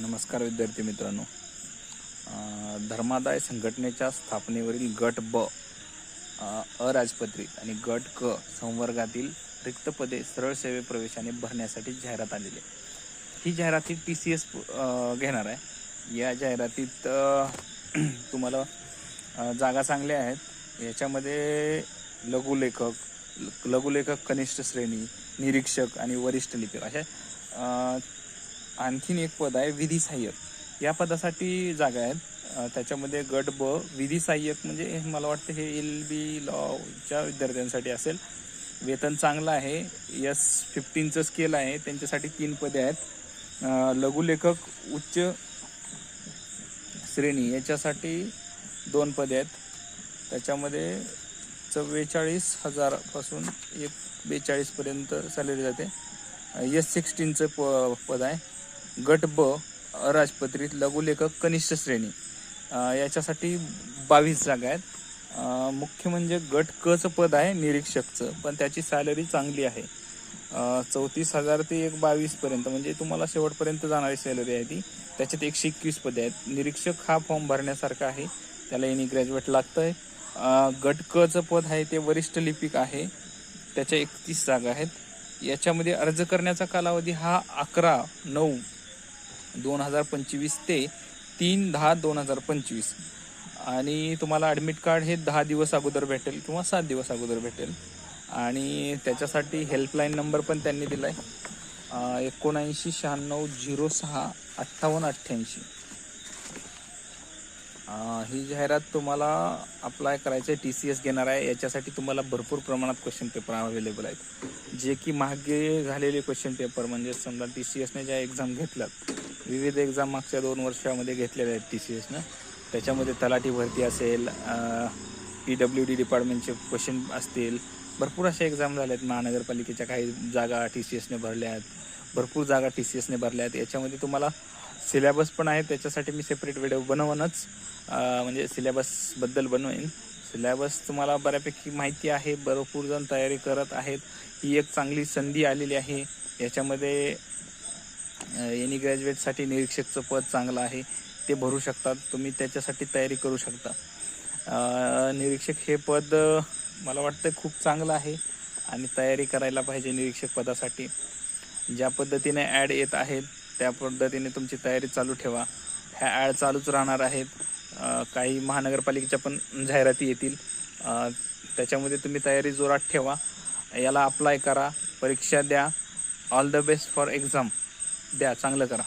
नमस्कार विद्यार्थी मित्रांनो. धर्मादाय संघटनेच्या स्थापनेवरील गट ब अराजपत्रित आणि गट क संवर्गातील रिक्त पदे सरळ सेवे प्रवेशाने भरण्यासाठी जाहिरात आलेली आहे. ही जाहिराती टी सी एस घेणार आहे. या जाहिरातीत तुम्हाला जागा चांगल्या आहेत. याच्यामध्ये लघुलेखक लघुलेखक कनिष्ठ श्रेणी निरीक्षक आणि वरिष्ठ लिपिक अशा आणखीन एक पद आहे विधी सहाय्यक. या पदासाठी जागा आहेत. त्याच्यामध्ये गट ब विधी सहाय्यक म्हणजे मला वाटतं हे एल बी लॉच्या विद्यार्थ्यांसाठी असेल. वेतन चांगलं आहे. यस फिफ्टीनचं स्केल आहे. त्यांच्यासाठी तीन पदे आहेत. लघुलेखक उच्च श्रेणी याच्यासाठी दोन पदे आहेत. त्याच्यामध्ये चव्वेचाळीस हजारपासून एक बेचाळीसपर्यंत सॅलरी जाते. यस सिक्स्टीनचं प पद आहे. गट ब राजपत्रित लघुलेखक कनिष्ठ श्रेणी. याच्यासाठी बावीस जागा आहेत. मुख्य म्हणजे गट कचं पद आहे निरीक्षकचं पण त्याची सॅलरी चांगली आहे. चौतीस हजार ते एक बावीसपर्यंत म्हणजे तुम्हाला शेवटपर्यंत जाणारी सॅलरी आहे ती. त्याच्यात एकशे एकवीस पदे आहेत. निरीक्षक हा फॉर्म भरण्यासारखा आहे. त्याला एनी ग्रॅज्युएट लागतं आहे गट कचं पद आहे ते वरिष्ठ लिपिक आहे. त्याच्या एकतीस जागा आहेत. याच्यामध्ये अर्ज करण्याचा कालावधी हा अकरा नऊ दोन हजार पंचवीस ते तीन दहा दोन हजार पंचवीस. आणि तुम्हाला ॲडमिट कार्ड हे दहा दिवस अगोदर भेटेल किंवा सात दिवस अगोदर भेटेल. आणि त्याच्यासाठी हेल्पलाईन नंबर पण त्यांनी दिला आहे एकोणऐंशी शहाण्णव झिरो सहा अठ्ठावन्न अठ्ठ्याऐंशी. ही जाहिरात तुम्हाला अप्लाय करायचं आहे टी सी एस घेणार आहे. याच्यासाठी तुम्हाला भरपूर प्रमाणात क्वेश्चन पेपर अवेलेबल आहेत. जे की मागे झालेले क्वेश्चन पेपर म्हणजे समजा टी सी एसने ज्या एक्झाम घेतल्यात विविध एक्झाम मागच्या दोन वर्षामध्ये घेतलेल्या आहेत टी सी एसनं त्याच्यामध्ये तलाठी भरती असेल पी डब्ल्यू डी डिपार्टमेंटचे क्वेश्चन असतील. भरपूर अशा एक्झाम झाल्या आहेत. महानगरपालिकेच्या काही जागा टी सी एसने भरल्या आहेत. भरपूर जागा टी सी एसने भरल्या आहेत. याच्यामध्ये तुम्हाला सिलेबस पण आहे त्याच्यासाठी मी सेपरेट व्हिडिओ बनवूनच म्हणजे सिलेबसबद्दल बनवेन. सिलेबस तुम्हाला बऱ्यापैकी माहिती आहे. भरपूर जण तयारी करत आहेत. ही एक चांगली संधी आलेली आहे. याच्यामध्ये एनी ग्रॅज्युएटसाठी निरीक्षकचं पद चांगलं आहे ते भरू शकतात. तुम्ही त्याच्यासाठी तयारी करू शकता. निरीक्षक हे पद मला वाटतं खूप चांगलं आहे आणि तयारी करायला पाहिजे निरीक्षक पदासाठी. ज्या पद्धतीने ॲड येत आहेत त्या पद्धतीने तुमची तयारी चालू ठेवा. ह्या ॲड चालूच राहणार आहेत. काही महानगरपालिकेच्या पण जाहिराती येतील. त्याच्यामध्ये तुम्ही तयारी जोरात ठेवा. याला अप्लाय करा. परीक्षा द्या. All the best for exam द्या चांगलं करा.